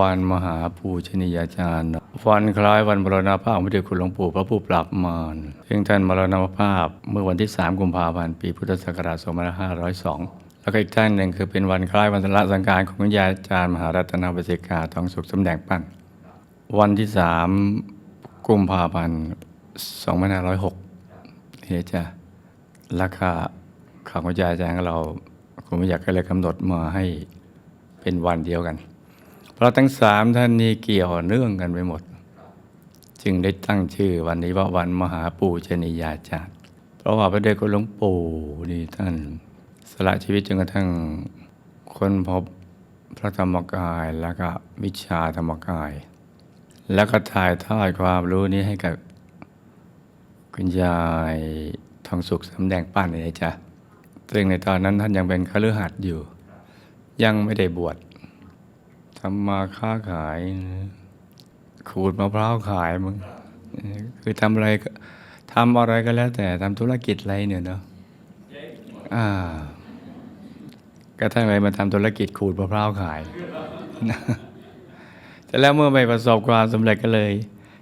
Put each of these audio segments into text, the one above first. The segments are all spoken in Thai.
วันมหาปูชนียาจารย์ วันคล้ายวันมรณภาพของพระเดชคุณหลวงปู่พระผู้ปราบมารซึ่งท่านมรณภาพเมื่อวันที่ 3 กุมภาพันธ์ปีพุทธศักราช2502 แล้วก็อีกท่านหนึ่งคือเป็นวันคล้ายวันสละสังการของคุณยาอาจารย์มหารัตนบสิกาทองสุขสำแดงปั้น วันที่ 3 กุมภาพันธ์2506เฮียจ้ะราคาของคุณยาจารย์ของเราคุณไม่อยากก็เลยกำหนดมาให้เป็นวันเดียวกัน เพราะทั้งสามท่านนี้เกี่ยวเนื่องกันไปหมด จึงได้ตั้งชื่อวันนี้ว่าวันมหาปูชนียาจารย์เพราะว่าพระเดชคุณหลวงปู่นี่ท่านสละชีวิตจนกระทั่งค้นพบพระธรรมกายแล้วก็วิชาธรรมกาย แล้วก็ถ่ายทอดความรู้นี้ให้กับคุณยายทองสุขสำแดงป้านเลยจ้ะซึ่งในตอนนั้นท่านยังเป็นคฤหัสถ์อยู่ ยังไม่ได้บวช ทำมาค้าขายขูดมะพร้าวขายมึงคือทำอะไรก็ทำอะไรก็แล้ว แต่ทำธุรกิจอะไรเนี่ยเนาะอ่าก็ทั้งอะไรมาทำธุรกิจขูดมะพร้าวขาย แต่แล้วเมื่อไม่ประสบความสำเร็จก็เลย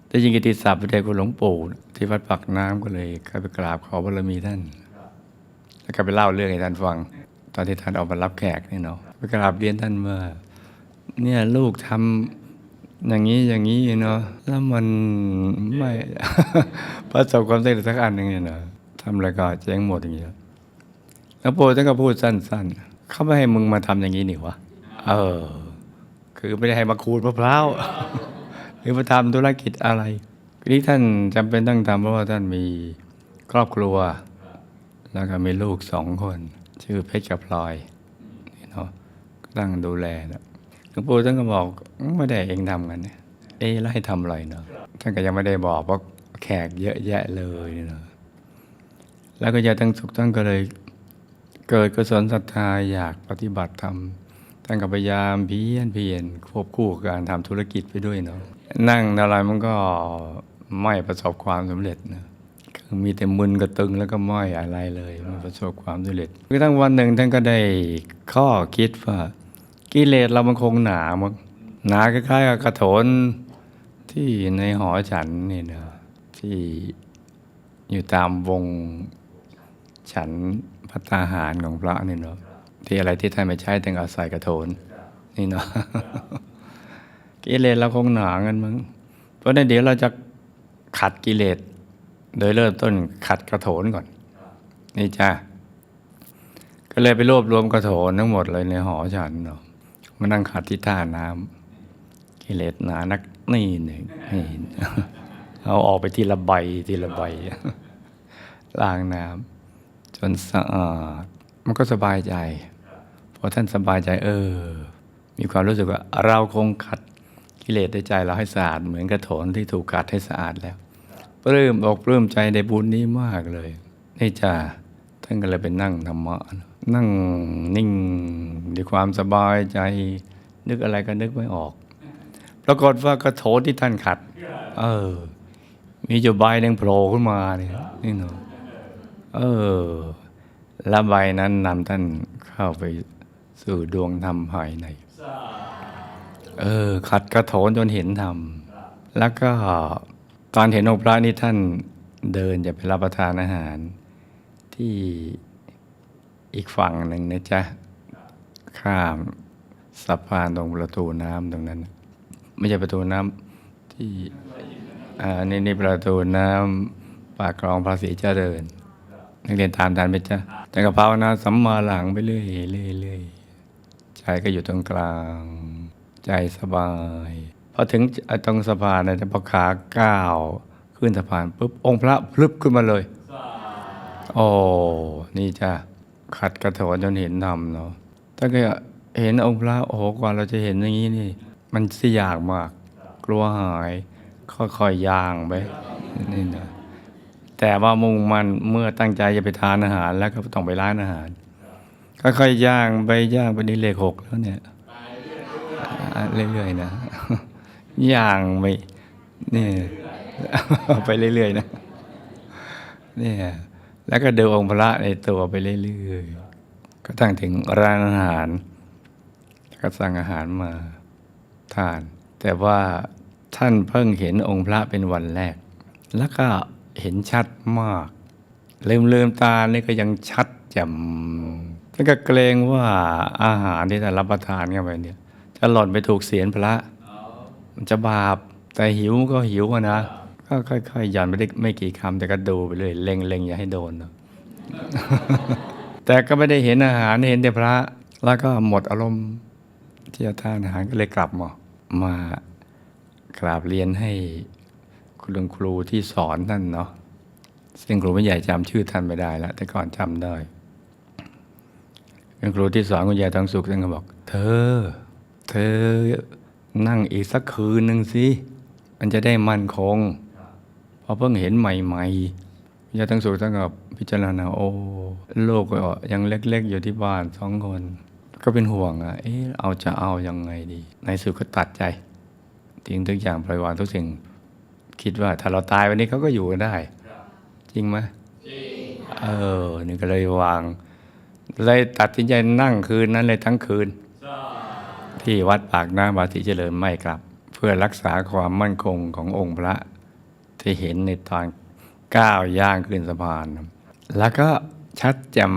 ได้ยินกิติศัพท์พระเดชคุณหลวงปู่ที่วัดปักน้ำก็เลยเข้าไปกราบขอบารมีท่าน แล้วก็ไปเล่าเรื่องให้ท่านฟัง ตอนที่ท่านออกมารับแขกนี่เนาะไปกราบเรียนท่านว่า เนี่ยลูกทำอย่างนี้อย่างนี้เนาะแล้วมันไม่ประสบความสำเร็จสักอันหนึ่งเนี่ยนาะทำอะไรก็เจ๊งหมดอย่างเงี้ยแล้วโปู่ท่านก็พูดสั้น ๆ เขาไม่ให้มึงมาทำอย่างนี้นี่วะเออ คือไม่ได้ให้มาขูดมะพร้าวหรือมาทำธุรกิจอะไรทีนี้ท่านจำเป็นต้องทำเพราะว่าท่านมีครอบครัว แล้วก็มีลูกสองคน ชื่อเพชรกับพลอยเนาะตั้งดูแลนะ หลวงปู่ท่านก็บอกไม่ได้เองทำกันเนี่ยเอ๊ะแล้วให้ทำอะไรเนาะท่านก็ยังไม่ได้บอกเพราะแขกเยอะแยะเลยเนาะแล้วก็ยาทั้งสุขท่านก็เลยเกิดกุศลศรัทธาอยากปฏิบัติธรรมท่านก็พยายามเพียรเพียรควบคู่กับการทำธุรกิจไปด้วยเนาะนั่งอะไรมันก็ไม่ประสบความสำเร็จนะคือมีแต่มึนกระตึงแล้วก็ม่อะไรเลยไม่ประสบความสำเร็จกระทั่งวันหนึ่งท่านก็ได้ข้อคิดว่า กิเลสเรามันคงหนามั้งหนาคล้ายๆกับกระโถนที่ในหอฉันนี่นะที่อยู่ตามวงฉันพัตาหารของพระนี่เนาะที่อะไรที่ท่านไม่ใช้ต้องเอาใส่กระโถนนี่เนาะกิเลสเราคงหนากันมั้งเพราะนั้นเดี๋ยวเราจะขัดกิเลสโดยเริ่มต้นขัดกระโถนก่อน นี่จ้าก็เลยไปรวบรวมกระโถนทั้งหมดเลยในหอฉันเนาะ มานั่งขัดที่ท่าน้ำกิเลสหนานักนี่หนึ่งนี่เอาออกไปทีละใบทีละใบล้างน้ำจนสะอาดมันก็สบายใจพอท่านสบายใจ เออ มีความรู้สึกว่า เราคงขัดกิเลสในใจเราให้สะอาด เหมือนกระโถนที่ถูกขัดให้สะอาดแล้วปลื้มอกปลื้มใจในบุญนี้มากเลยนี่จ้าท่านก็เลยไปนั่งธรรมะนั่ งนิ่งด้วยความสบายใจ นึกอะไรก็นึกไม่ออก ปรากฏว่ากระโถนที่ท่านขัด เออ มีจุใบหนึ่งโผล่ขึ้นมาเนี่ยนี่เนาะเออแล้วใบนั้นนำท่านเข้าไปสู่ดวงธรรมภายใน เออ ขัดกระโถนจนเห็นธรรม แล้วก็ตอนเห็นองค์พระนี่ท่านเดินจะไปรับประทานอาหารที่ อีกฝั่งหนึ่งนะจ๊ะ ข้ามสะพานตรงประตูน้ำตรงนั้น ไม่ใช่ประตูน้ำที่นี่นี่ประตูน้ำปากคลองภาษีเจริญ นักเรียนตามทันไหมจ๊ะแต่กระเพรานะสัมมาหลังไปเรื่อยเรื่อยเรื่อยใจก็อยู่ตรงกลาง ใจสบายพอถึงตรงสะพานนะพอขาก้าวขึ้นสะพานปุ๊บองค์พระพลึบขึ้นมาเลย โอ้ นี่จ้ะ ขัดกระโถนจนเห็นธรรมเนาะถ้าเก็เห็นองค์พระโอ้โหกว่าเราจะเห็นอย่างนี้นี่ มันสิยากมาก กลัวหาย ค่อยๆย่างไปนี่นะแต่ว่ามุ่งมันเมื่อตั้งใจจะไปทานอาหาร แล้วก็ต้องไปร้านอาหารค่อยๆย่างไปย่างไปนี่เลขหกแล้วเนี่ยเรื่อยๆนะย่างไปนี่ ไปเรื่อยๆนะเนี่ย แล้วก็ดูองค์พระในตัวไปเรื่อยๆก็ตั้งถึงร้านอาหาร ก็สั่งอาหารมาทาน แต่ว่าท่านเพิ่งเห็นองค์พระเป็นวันแรก แล้วก็เห็นชัดมากลืมลืมตานี่ก็ยังชัดจ่มแล้วก็เกรงว่าอาหารที่ท่านรับประทานเข้าไปเนี่ยจะหล่นไปถูกเสียนพระ มันจะบาป แต่หิวก็หิวนะ ก็ค่อยๆหย่อนไปได้ไม่กี่คำแต่ก็ดูไปเลยเล็งเล็งๆอย่าให้โดนเนอะแต่ก็ไม่ได้เห็นอาหารเห็นแต่พระ แล้วก็หมดอารมณ์ที่จะทานอาหารก็เลยกลับมา มากราบเรียนให้คุณลุงครูที่สอนท่านเนาะซึ่งครูไม่ใหญ่จำชื่อท่านไม่ได้แล้วแต่ก่อนจำได้ครูที่สอนคุณยายทองสุขท่านก็บอก เธอ เธอนั่งอีกสักคืนหนึ่งสิ มันจะได้มั่นคง เพราะเพิ่งเห็นใหม่ๆยายทั้งสุขทั้งกับพิจารณาโอ้ลูกก็ยังเล็ก ๆ อยู่ที่บ้านสองคน ก็เป็นห่วงอะเอ๊ะเอาจะเอายังไงดี ในสุดก็ตัดใจทิ้งทุกอย่างปล่อยวางทุกสิ่ง คิดว่าถ้าเราตายวันนี้เขาก็อยู่กันได้ จริงไหมจริงเออ นี่ก็เลยวาง เลยตัดสินใจนั่งคืนนั้นเลยทั้งคืน ที่วัดปากน้ำบาติเจริญไม่กลับ เพื่อรักษาความมั่นคงขององค์พระ ที่เห็นในตอนก้าวย่างขึ้นสะพาน แล้วก็ชัดจ่ม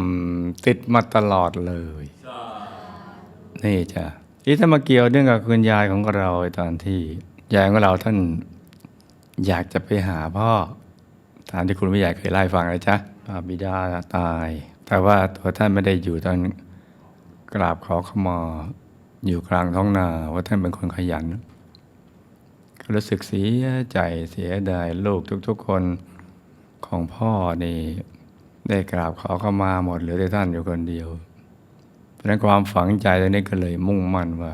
ติดมาตลอดเลย นี่จ้ะที่ถ้ามาเกี่ยวเรื่องกับคุณยายของเราตอนที่ยายของเราท่านอยากจะไปหาพ่อตามที่คุณผู้ใหญ่เคยเล่าให้ฟังเลยจ้ะว่าบิดาตาย แต่ว่าตัวท่านไม่ได้อยู่ตอนกราบขอขมาอยู่กลางท้องนาว่าท่านเป็นคนขยัน รู้สึกเสียใจเสียดายลูกทุกๆคนของพ่อนี่ได้กราบขอเข้ามาหมดเหลือแต่ท่านอยู่คนเดียว เพราะนั้นความฝังใจตรงนี้ก็เลยมุ่งมั่นว่า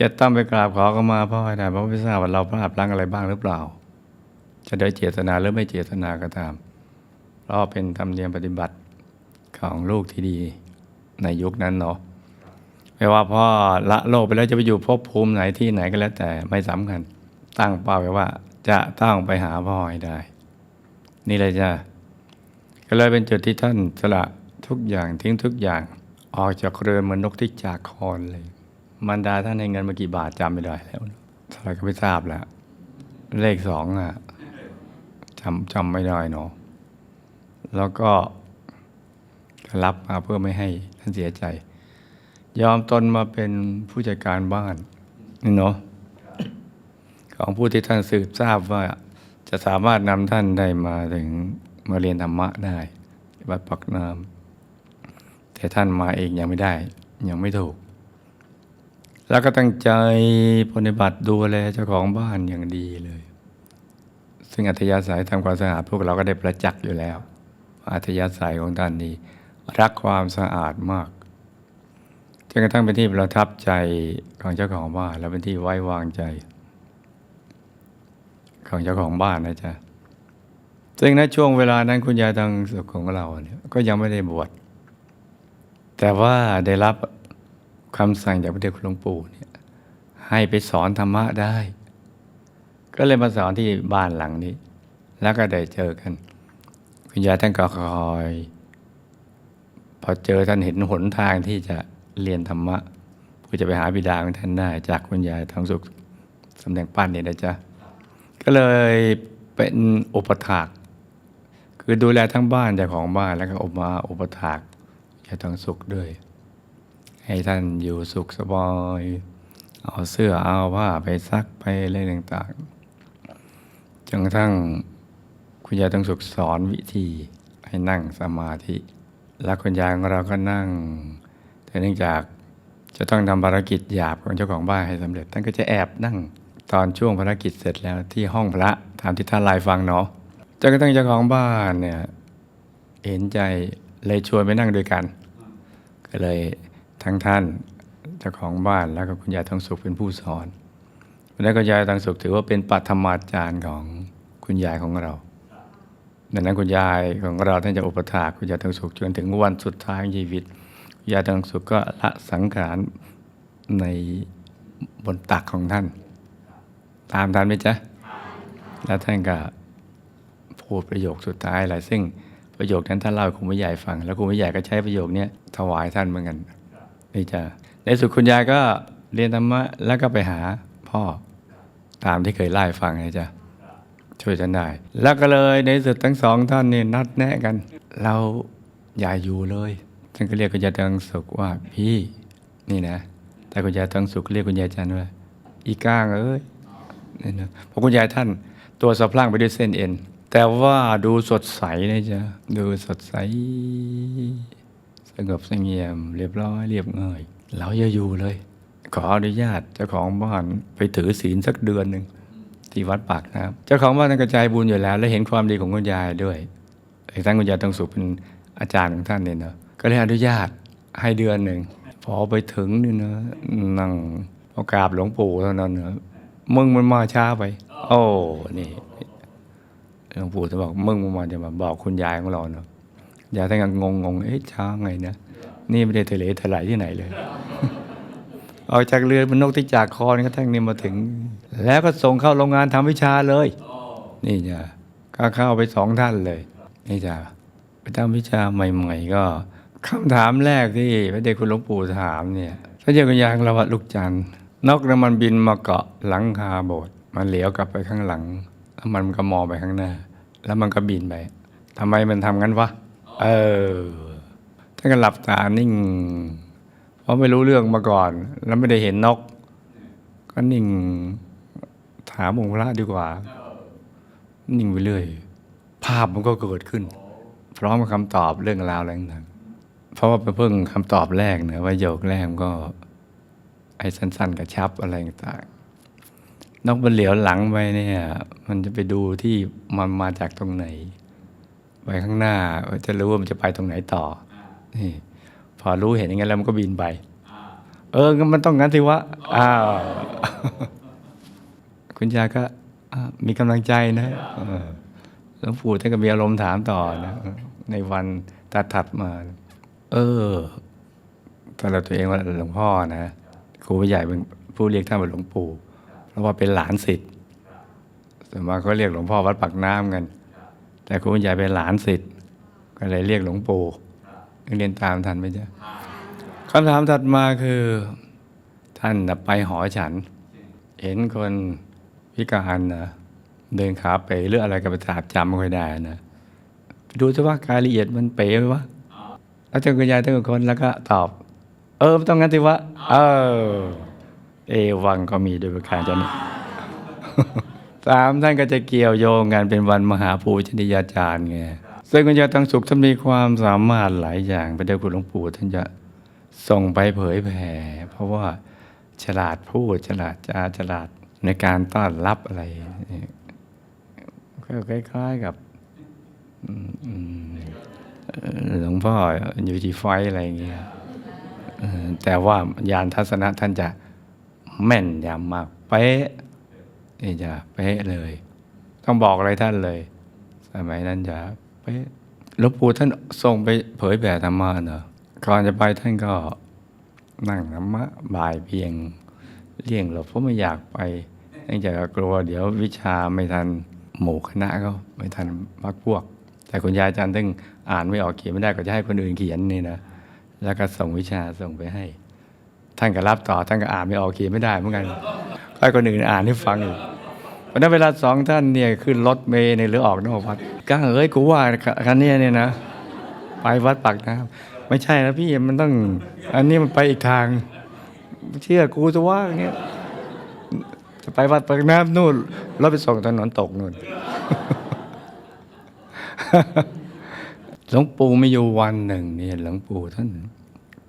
จะต้องไปกราบขอเข้ามาพ่อให้ได้เพราะไม่ทราบว่าเราพลาดพลั้งอะไรบ้างหรือเปล่า จะโดยเจตนาหรือไม่เจตนาก็ตาม เพราะเป็นธรรมเนียมปฏิบัติของลูกที่ดีในยุคนั้นเนาะ ไม่ว่าพ่อละโลกไปแล้วจะไปอยู่ภพภูมิไหนที่ไหนก็แล้วแต่ไม่สำคัญ ตั้งเป้าไว้ว่า จะต้องไปหาพ่อให้ได้ นี่เลยจ้ะก็เลยเป็นจุดที่ท่านสละทุกอย่างทิ้งทุกอย่างออกจากเรือนเหมือนนกที่จากคอนเลยมันดาท่านให้เงินมากี่บาทจำไม่ได้แล้วเท่าไรก็ไม่ทราบแล้ว เลขสองอะจำจำไม่ได้เนาะแล้วก็รับมาเพื่อไม่ให้ท่านเสียใจ ยอมตนมาเป็นผู้จัดการบ้านนี่เนาะของผู้ที่ท่านสืบทราบว่าจะสามารถนำท่านได้มาถึงมาเรียนธรรมะได้วัดปักน้ำแต่ท่านมาเองยังไม่ได้ ยังไม่ถูก แล้วก็ตั้งใจปฏิบัติดูแลเจ้าของบ้านอย่างดีเลย ซึ่งอัธยาศัยทำความสะอาดพวกเราก็ได้ประจักษ์อยู่แล้ว อัธยาศัยของท่านนี้รักความสะอาดมาก นกระทั่งเป็นที่ประทับใจของเจ้าของบ้าน และเป็นที่ไว้วางใจ ของเจ้าของบ้านนะจ๊ะซึ่งในช่วงเวลานั้นคุณยายทางสุขของเราเนี่ยก็ยังไม่ได้บวชแต่ว่าได้รับคำสั่งจากพระเดชคุณหลวงปู่เนี่ยให้ไปสอนธรรมะได้ ก็เลยมาสอนที่บ้านหลังนี้ แล้วก็ได้เจอกัน คุณยายท่านก็คอย พอเจอท่านเห็นหนทางที่จะ เรียนธรรมะเพื่อจะไปหาบิดาของท่านได้ จากคุณยายทองสุขสำแดงปั้นเนี่ยนะจ๊ะ ก็เลยเป็นอุปถากคือดูแลทั้งบ้านเจ้าของบ้านแล้วก็อบมาอุปถากยายทองสุขด้วย ให้ท่านอยู่สุขสบาย เอาเสื้อเอาผ้าไปซักไปอะไรต่างๆจนกระทั่งคุณยายต้องสุขสอนวิธีให้นั่งสมาธิ แล้วคุณยายของเราก็นั่ง แต่เนื่องจากจะต้องทำภารกิจหยาบของเจ้าของบ้านให้สำเร็จ ท่านก็จะแอบนั่งตอนช่วงภารกิจเสร็จแล้วที่ห้องพระตามที่ท่านไลายฟังเนาะจนกระทั่งเจ้าของบ้านเนี่ยเห็นใจเลยชวนไปนั่งด้วยกัน ก็เลยทั้งท่านเจ้าของบ้านแล้วก็คุณยายทองสุขเป็นผู้สอนแล้วคุณยายทองสุขถือว่าเป็นปัทมาจารย์ของคุณยายของเราดังนั้นคุณยายของเราท่านจะอุปถากคุณยายทองสุขจนถึงวันสุดท้ายของชีวิต ยายทองสุขก็ละสังขารในบนตักของท่าน ตามทันไหมจ๊ะ แล้วท่านก็พูดประโยคสุดท้ายอะไรซึ่งประโยคนั้นท่านเล่าคุณผู้ใหญ่ฟัง แล้วคุณผู้ใหญ่ก็ใช้ประโยคนี้ถวายท่านเหมือนกันนี่จ้ะในสุดคุณยายก็เรียนธรรมะแล้วก็ไปหาพ่อตามที่เคยไล่ฟังไงจ๊ะช่วยฉันได้ แล้วก็เลยในสุดทั้งสองท่านนี่นัดแนะกัน เราอย่าอยู่เลย ท่านก็เรียกคุณยายตังสุขว่าพี่ นี่นะ แต่คุณยายตังสุขเรียกคุณยายจันว่า อีก้างเอ้ยนี่นะเพราะคุณยายท่านตัวสะพรั่งไปด้วยเส้นเอ็น แต่ว่าดูสดใสนะจ๊ะ ดูสดใส สงบสงเงียม เรียบร้อย เรียบง่ายเราอย่าอยู่เลย ขออนุญาตเจ้าของบ้านไปถือศีลสักเดือนหนึ่งที่วัดปากน้ำเจ้าของบ้านกระจายบุญอยู่แล้ว และเห็นความดีของคุณยายด้วยท่านคุณยายต้องสุขเป็นอาจารย์ของท่านเนี่ยเนาะ ก็เลยอนุญาตให้เดือนหนึ่งพอไปถึงนี่นะนั่งพอากราบหลวงปู่เท่านั้นเนอะมึงมันมาช้าไป โอ้นี่หลวงปู่จะบอกมึงมันมาจะมาบอกคุณยายของเราเนาะยายท่านก็งงงๆเอ๊ะช้าไงนะนี่ไม่ได้ทะเลทลายที่ไหนเลยออกจากเรือบนนกที่จากคอนก็ทั้งนี้มาถึง แล้วก็ส่งเข้าโรงงานทำวิชาเลย นี่จ้ะก็เข้าไปสองท่านเลย นี่จ้ะไปทำวิชาใหม่ ๆ ก็ คำถามแรกที่พระเดชคุณหลวงปู่ถามเนี่ยพระเจ้าคุณยายของเราว่าลูกจันทร์นกนั้นมันบินมาเกาะหลังคาโบสถ์มันเหลียวกลับไปข้างหลังแล้วมันก็มองไปข้างหน้า แล้วมันก็บินไปทำไมมันทำงั้นวะเออท่านก็หลับตานิ่ง เพราะไม่รู้เรื่องมาก่อน แล้วไม่ได้เห็นนก ก็นิ่ง ถามองค์พระดีกว่า นิ่งไปเรื่อย ภาพมันก็เกิดขึ้น พร้อมกับคำตอบเรื่องราวอะไรต่างๆ เพราะว่าไปเพิ่งคำตอบแรกเนี่ยว่าโยกแรกก็ ไอ้สั้น ๆ กระชับอะไรต่างนกมันเหลียวหลังไปเนี่ย มันจะไปดูที่มันมาจากตรงไหน ไปข้างหน้าจะรู้ว่ามันจะไปตรงไหนต่อนี่พอรู้เห็นอย่างนั้นแล้วมันก็บินไป เออมันต้องงั้นสิวะอ้าวคุณยาก็มีกำลังใจนะเออหลวงปู่ท่านก็มีอารมณ์ถามต่อนะ ในวันตัดถัดมา เออสำหรับตัวเองว่าหลวงพ่อนะครูผู้ใหญ่เป็นผู้เรียกท่านว่าหลวงปู่เพราะว่าเป็นหลานศิษย์ส่วนมากเขาเรียกหลวงพ่อวัดปากน้ำกัน แต่ครูผู้ใหญ่เป็นหลานศิษย์ก็เลยเรียกหลวงปู่นักเรียนตามทันไหมจ๊ะคำถามถัดมาคือ ท่านไปหอฉัน เห็นคนพิการนะเดินขาเป๋หรืออะไรกับประสาทจำไม่ค่อยได้นะไปดูสิว่ารายละเอียดมันเป๋ไหมวะ แล้วเจ้าคุณยายทั้งคนแล้วก็ตอบ เออต้องงั้นสิวะเออ เอวังก็มีโดยประการจะนี้สามท่านก็จะเกี่ยวโยงกันเป็นวันมหาภูชนียาจารย์ไงซึ่งคุณยายทั้งสุขท่านมีความสามารถหลายอย่างพระเดชคุณหลวงปู่ท่านจะส่งไปเผยแผ่ เพราะว่าฉลาดพูดฉลาดจาฉลาดในการต้อนรับอะไรก็คล้ายๆกับ อืม หลวงพ่ออยู่ที่ไฟอะไรอย่างเงี้ยแต่ว่ายานทัศนะท่านจะแม่นยำมากเป๊ะนี่จะเป๊ะเลย ต้องบอกอะไรท่านเลย สมัยนั้นจะเป๊ะหลวงปู่ท่านส่งไปเผยแผ่ธรรมะเนอะก่อนจะไปท่านก็นั่งธรรมะบ่ายเพียงเลี่ยงหลบเพราะไม่อยากไปเนื่องจากกลัวเดี๋ยววิชาไม่ทันหมู่คณะเขาไม่ทันพักพวก แต่คุณยายจารย์ตึงอ่านไม่ออกเขียนไม่ได้ก็จะให้คนอื่นเขียนนี่นะแล้วก็ส่งวิชาส่งไปให้ ท่านก็รับต่อท่านก็อ่านไม่ออกเขียนไม่ได้เหมือนกันให้คนอื่นอ่านให้ฟังอีกเพราะนั้นเวลาสองท่านเนี่ยขึ้นรถเมล์เนี่ยหรือออกนอกวัดก้างเอ้ยกูว่าคันนี้เนี่ยนะ ไปวัดปากน้ำไม่ใช่นะพี่มันต้อง อันนี้มันไปอีกทาง เชื่อกูจะว่าอย่างเงี้ยจะไปวัดปากน้ำนู่นแล้วไปส่งถนนตกนู่น หลวงปู่มีอยู่วันหนึ่งเนี่ยหลวงปู่ท่าน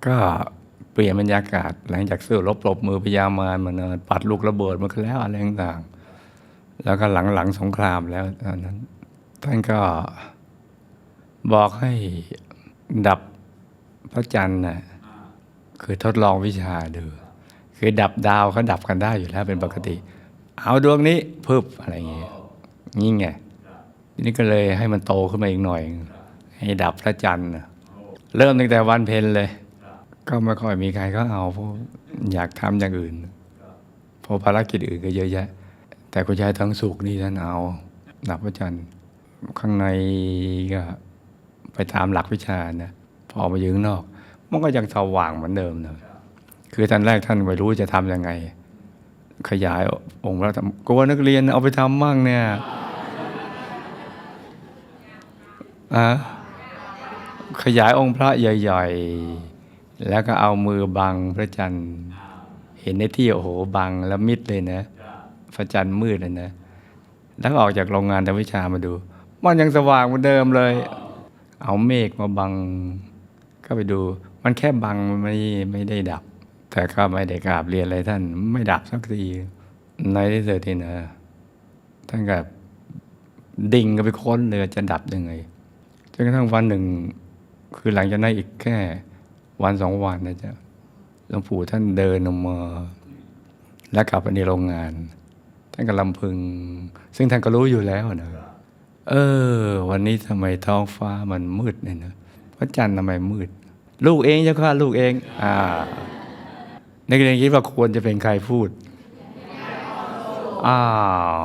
ก็เปลี่ยนบรรยากาศ หลังจากเสู้รบปรบมือพญามารมาเนินปัดลูกระเบิดมาแล้วอะไรต่างๆแล้วก็หลังหลังสงครามแล้วตอนนั้น ท่านก็บอกให้ดับพระจันทร์นะคือทดลองวิชาดูคือดับดาวเขาดับกันได้อยู่แล้วเป็นปกติ เอาดวงนี้พึบอะไรอย่างเงี้ยนี่ไง ทีนี้ก็เลยให้มันโตขึ้นมาอีกหน่อย ให้ดับพระจันทร์เริ่มตั้งแต่วันเพ็ญเลย ก็ไม่ค่อยมีใครก็เอาเพราะอยากทำอย่างอื่นเพราะภารกิจอื่นก็เยอะแยะ แต่คุณยายทั้งสุขนี่ท่านเอา ดับพระจันทร์ข้างในก็ไปตามหลักวิชานะพอมายืงนอก มันก็ยังสว่างเหมือนเดิมนะคือท่านแรกท่านไม่รู้จะทำยังไง ขยายองค์พระธรรมกลัวนักเรียนเอาไปทำมั่งเนี่ยอะ ขยายองค์พระใหญ่ๆ แล้วก็เอามือบังพระจันทร์ เห็นในที่โอ้โหบังแล้วมิดเลยนะ พระจันทร์มืดเลยนะ แล้วออกจากโรงงานทำวิชามาดู มันยังสว่างเหมือนเดิมเลย เอาเมฆมาบังก็ไปดู มันแค่บังมันไม่ไม่ได้ดับ แต่ก็ไม่ได้กราบเรียนอะไรท่านไม่ดับสักทีในที่สุดที่นะท่านกับดิ่งก็ไปค้นเลยจะดับยังไง นกระทั่งวันหนึ่ง คือหลังจากนั้นอีกแค่วันสองวันนะจ๊ะหลวงปู่ท่านเดินออกมาแล้วกลับไปในโรงงาน ท่านก็ลำพึง ซึ่งท่านก็รู้อยู่แล้วนะเออ วันนี้ทำไมท้องฟ้ามันมืดเนี่ยนะพระจันทร์ทำไมมืด ลูกเองเจ้าค่ะลูกเอง อ่านักเรียนคิดว่าควรจะเป็นใครพูดอ้า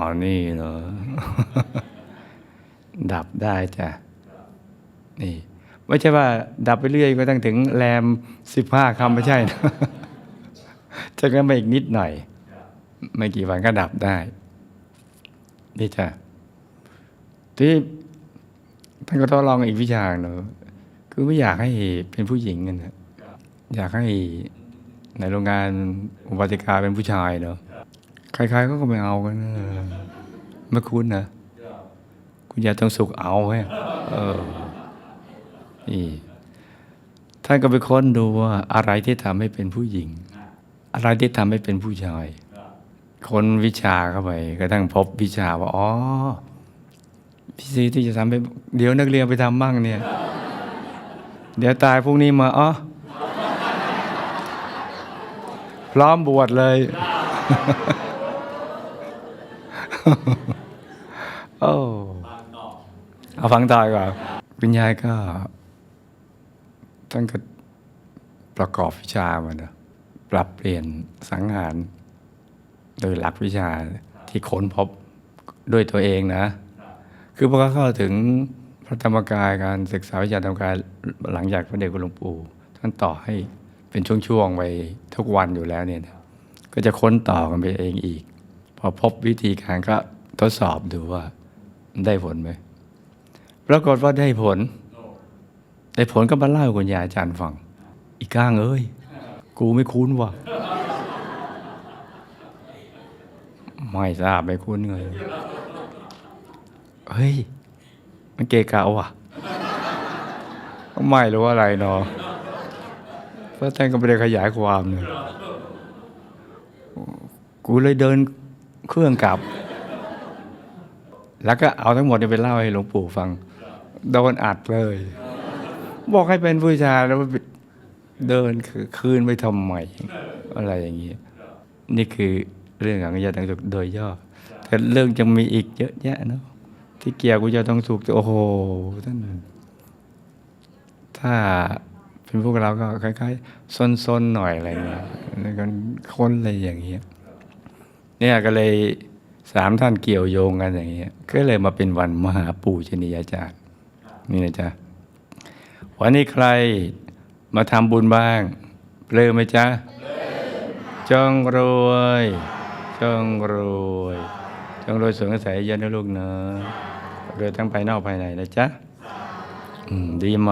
วนี่เหรอ ดับได้จ้ะ นี่ไม่ใช่ว่าดับไปเรื่อยก็ตั้งถึงแรมสิบห้าคำไม่ใช่นะจะงั้นมาอีกนิดหน่อย ไม่กี่วันก็ดับได้ นี่จ้ะที่ท่านก็ทดลองอีกวิชาหนึ่งคือไม่อยากให้เป็นผู้หญิงกันนะอยากให้ในโรงงานอุบัติการเป็นผู้ชายเนาะใครๆก็ไม่เอากันนะไม่คุ้นนะ คุณยายต้องสุขเอาไว้เออ นี่ท่านก็ไปค้นดูว่าอะไรที่ทำให้เป็นผู้หญิง อะไรที่ทำให้เป็นผู้ชายค้นวิชาเข้าไปกระทั่งพบวิชาว่าอ๋อพี่ซีที่จะทำให้เดี๋ยวนักเรียนไปทำบ้างเนี่ย เดี๋ยวตายพรุ่งนี้มาอ๋อพร้อมบวชเลยโอ้เอาฟังต่อกว่าคุณยายก็ ท่านก็ประกอบวิชามาเนอะปรับเปลี่ยนสังหาร โดยหลักวิชาที่ค้นพบด้วยตัวเองนะ คือพอเขาเข้าถึงพระธรรมกายการศึกษาวิชาธรรมกายหลังจากพระเดชคุณหลวงปู่ท่านต่อให้เป็นช่วงๆไปทุกวันอยู่แล้วเนี่ยนะก็จะค้นต่อกันไปเองอีก พอพบวิธีการก็ทดสอบดูว่าได้ผลไหมปรากฏว่าได้ผล ได้ผลก็มาเล่าคุณยายอาจารย์ฟัง อีก้างเอ้ย กูไม่คุ้นว่ะ ไม่ทราบไม่คุ้นเลย เฮ้ย มันเกะกะว่ะ ไม่รู้อะไรเนาะเพราะท่านก็ไม่ได้ขยายความเลยกูเลยเดินเครื่องกลับ แล้วก็เอาทั้งหมดนี่ยไปเล่าให้หลวงปู่ฟัง โดนอัดเลย บอกให้เป็นผู้ชายแล้วเดินคืนไปทำไมอะไรอย่างเงี้ นี่คือเรื่องของยาตังสุขโดยย่อแต่เรื่องจะมีอีกเยอะแยะเนาะที่เกี่ยวกับยาตังสุขโอ้โหท่านถ้าเป็นพวกเราก็คล้ายๆซนๆหน่อยอะไรเงี้ยแล้วก็คนอะไรอย่างเงี้ยเนี่ยก็เลยสามท่านเกี่ยวโยงกันอย่างเงี้ยก็เลยมาเป็นวันมหาปู่ชนียาจารย์นี่นะจ๊ะ วันนี้ใครมาทำบุญบ้างเปลือไหมจ๊ะจงรวยจงรวยจงรวยสวยกระแสเยอะนะลูกเนอะรวยทั้งภายนอกภายในนะจ๊ะอืมดีไหม